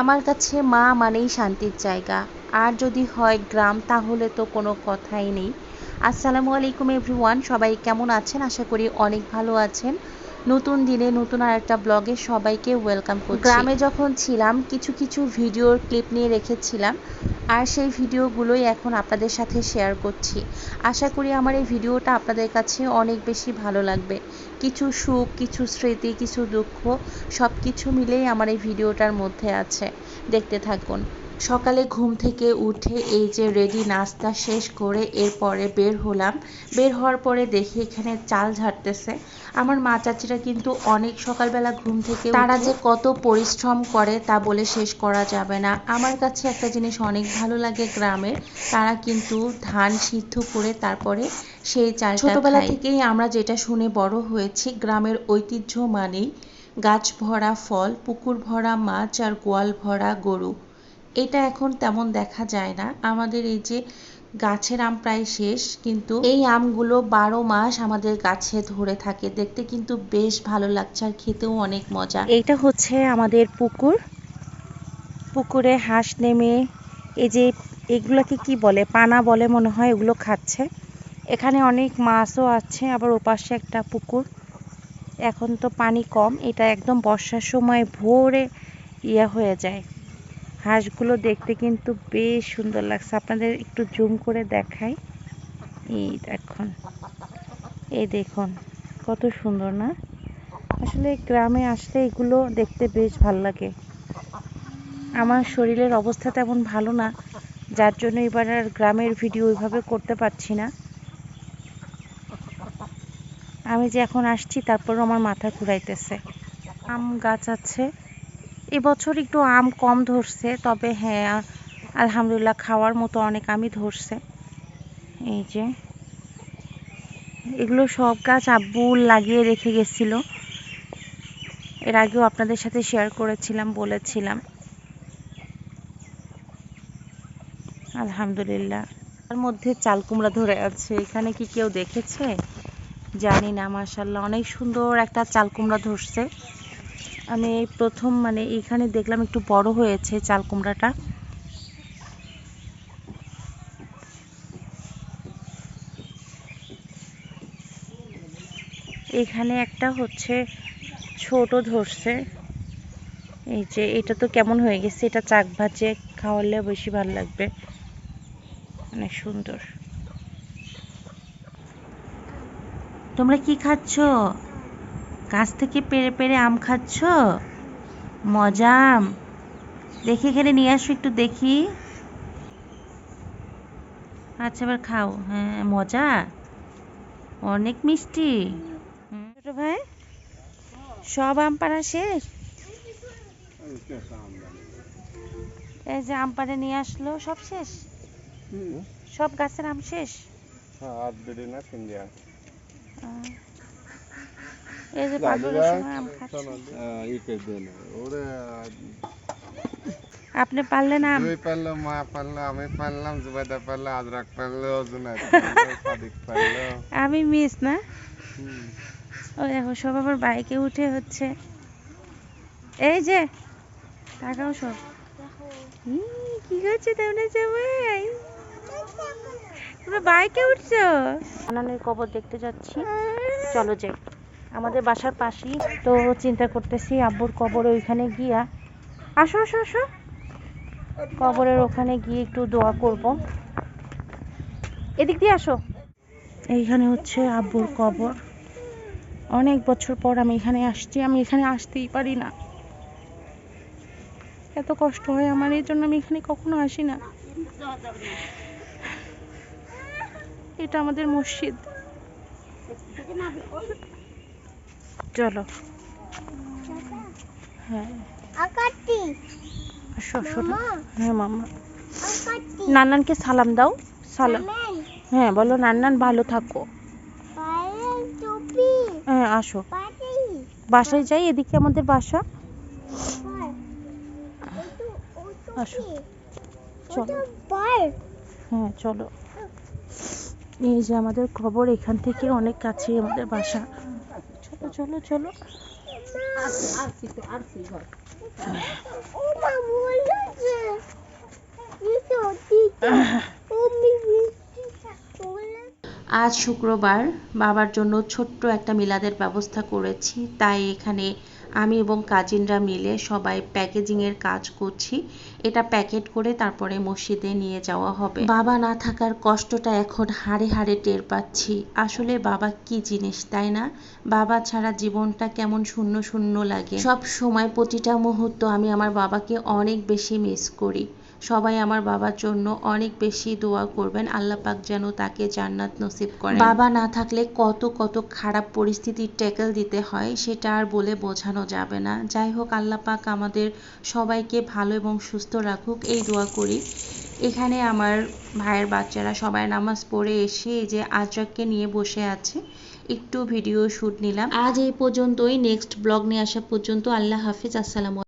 আমার কাছে মা মানেই শান্তির জায়গা। আর যদি হয় গ্রাম তাহলে তো কোনো কথাই নেই। আসসালামু আলাইকুম এভরিওয়ান সবাই কেমন আছেন? আশা করি অনেক ভালো আছেন। নতুন দিনে নতুন আর একটা ব্লগে সবাইকে ওয়েলকাম করছি। গ্রামে যখন ছিলাম কিছু কিছু ভিডিওর ক্লিপ নিয়ে রেখেছিলাম। আর সেই ভিডিওগুলোই এখন আপনাদের সাথে শেয়ার করছি। আশা করি আমার এই ভিডিওটা আপনাদের কাছে অনেক বেশি ভালো লাগবে। কিছু সুখ, কিছু স্মৃতি, কিছু দুঃখ সব কিছু মিলেই আমার এই ভিডিওটার মধ্যে আছে। দেখতে থাকুন। সকালে ঘুম থেকে উঠে এই যে রেডি নাস্তা শেষ করে এরপরে বের হলাম। বের হওয়ার পরে দেখি এখানে চাল ঝাড়তেছে। আমার মা চাচিরা কিন্তু অনেক সকালবেলা ঘুম থেকে তারা যে কত পরিশ্রম করে তা বলে শেষ করা যাবে না। আমার কাছে একটা জিনিস অনেক ভালো লাগে গ্রামের তারা কিন্তু ধান সিদ্ধ করে তারপরে সেই চাল ছোটবেলা থেকেই আমরা যেটা শুনে বড় হয়েছি গ্রামের ঐতিহ্য মানেই গাছ ভরা ফল পুকুর ভরা মাছ আর গোয়াল ভরা গরু। এটা এখন তেমন দেখা যায় না। আমাদের এই যে গাছের আম প্রায় শেষ, কিন্তু এই আমগুলো বারো মাস আমাদের গাছে ধরে থাকে। দেখতে কিন্তু বেশ ভালো লাগছে আর খেতেও অনেক মজা। এটা হচ্ছে আমাদের পুকুর। পুকুরে হাঁস নেমে এই যে এগুলোকে কি বলে, পানা বলে মনে হয়, এগুলো খাচ্ছে। এখানে অনেক মাছও আছে, আবার ওপাশে একটা পুকুর। এখন তো পানি কম, এটা একদম বর্ষার সময় ভোরে ইয়ে হয়ে যায়। হাঁসগুলো দেখতে কিন্তু বেশ সুন্দর লাগছে। আপনাদের একটু জুম করে দেখাই। এই দেখুন এই দেখুন, কত সুন্দর না? আসলে গ্রামে আসলে এগুলো দেখতে বেশ ভালো লাগে। আমার শরীরের অবস্থা তেমন ভালো না, যার জন্য এবার আর গ্রামের ভিডিও ওইভাবে করতে পারছি না। আমি যে এখন আসছি তারপর আমার মাথা ঘুরাইতেছে। আম গাছ আছে। এবছর একটু আম কম ধরছে, তবে হ্যাঁ আলহামদুলিল্লাহ খাওয়ার মতো অনেক আমই ধরছে। এই যে, এগুলো সব গাছ আব্বু লাগিয়ে রেখে গেছিল। এর আগেও আপনাদের সাথে শেয়ার করেছিলাম, বলেছিলাম। আলহামদুলিল্লাহ। তার মধ্যে চাল কুমড়া ধরে আছে, এখানে কি কেউ দেখেছে? জানি না মাসাল্লাহ অনেক সুন্দর একটা চাল কুমড়া ধরছে। আমি এই প্রথম মানে এখানে দেখলাম একটু বড় হয়েছে চাল কুমড়াটা। এখানে একটা হচ্ছে ছোট ধরছে। এই যে এটা তো কেমন হয়ে গেছে, এটা চাক ভাজে খাওয়ালে বেশি ভালো লাগবে। অনেক সুন্দর। তোমরা কি খাচ্ছ? গাছ থেকে পেরে পেরে আম খাচ্ছ? মজা আম। দেখি এখানে নিয়ে আসো একটু দেখি। আচ্ছা এবার খাও। হ্যাঁ মজা। অনেক মিষ্টি। ছোট ভাই সব আম পাড়া শেষ? এই যে আম পাড়ে নিয়ে আসলো সব শেষ? সব গাছের আম শেষ? আর দুটি না তিন দিয়া আহ, এই যে সময় আম খাচ্ছে। ইকে দিন ওরে আপনি পারলেন আম? দুই পারল মা পারল আমি পারলাম জুবাইদা পারল আজরাক পারল জুনাইদ সাদিক পারল। আমি মিস না? ও দেখো সব আবার বাইকে উঠে হচ্ছে। এই যে টাকাও সব। কি করছে তোমরা সবাই? তোমরা বাইকে উঠছো? আনানের কবর দেখতে যাচ্ছি। চলো যাই। আমাদের বাসার পাশেই। তো চিন্তা করতেছি আব্বুর কবর ওইখানে গিয়া। আসো আসো আসো। কবরের ওখানে গিয়ে একটু দোয়া করব। এদিক দিয়ে আসো। এইখানে হচ্ছে আব্বুর কবর। অনেক বছর পর আমি এখানে আসছি। আমি এখানে আসতেই পারি না। এত কষ্ট হয় আমার, এই জন্য আমি এখানে কখনো আসি না। এটা আমাদের মসজিদ। চলো। হ্যাঁ। মামা। হ্যাঁ মামা। নান্নানকে সালাম দাও। সালাম হ্যাঁ বলো নান্নান ভালো থাকো। হ্যাঁ আসো। বাসায় যাই এদিকে আমাদের বাসা। আসো। চলো। হ্যাঁ চলো। এই যে আমাদের খবর এখান থেকে অনেক কাছে আমাদের বাসা। চলো চলো। আজ শুক্রবার বাবার জন্য ছোট্ট একটা মিলাদের ব্যবস্থা করেছি তাই এখানে আমি এবং কাজিনরা মিলে সবাই প্যাকেজিংয়ের কাজ করছি। এটা প্যাকেট করে তারপরে মসজিদে নিয়ে যাওয়া হবে। বাবা না থাকার কষ্টটা এখন হাড়ে হাড়ে টের পাচ্ছি। আসলে বাবা কি জিনিস, তাই না? বাবা ছাড়া জীবনটা কেমন শূন্য শূন্য লাগে। সব সময় প্রতিটা মুহূর্ত আমি আমার বাবাকে অনেক বেশি মিস করি। সবাই আমার বাবার জন্য অনেক বেশি দোয়া করবেন। আল্লাহ পাক যেন তাকে জান্নাত নসিব করেন। বাবা না থাকলে কত কত খারাপ পরিস্থিতির ট্যাকেল দিতে হয় সেটা আর বলে বোঝানো যাবে না। যাই হোক আল্লাহ পাক আমাদের সবাইকে ভালো এবং সুস্থ রাখুক। এই দোয়া করি। এখানে আমার ভাইয়ের বাচ্চারা সবাই নামাজ পড়ে এসে এই যে আজরাককে নিয়ে বসে আছে। একটু ভিডিও শ্যুট নিলাম। আজ এই পর্যন্তই। নেক্সট ব্লগ নিয়ে আসা পর্যন্ত আল্লাহ হাফিজ। আসসালামু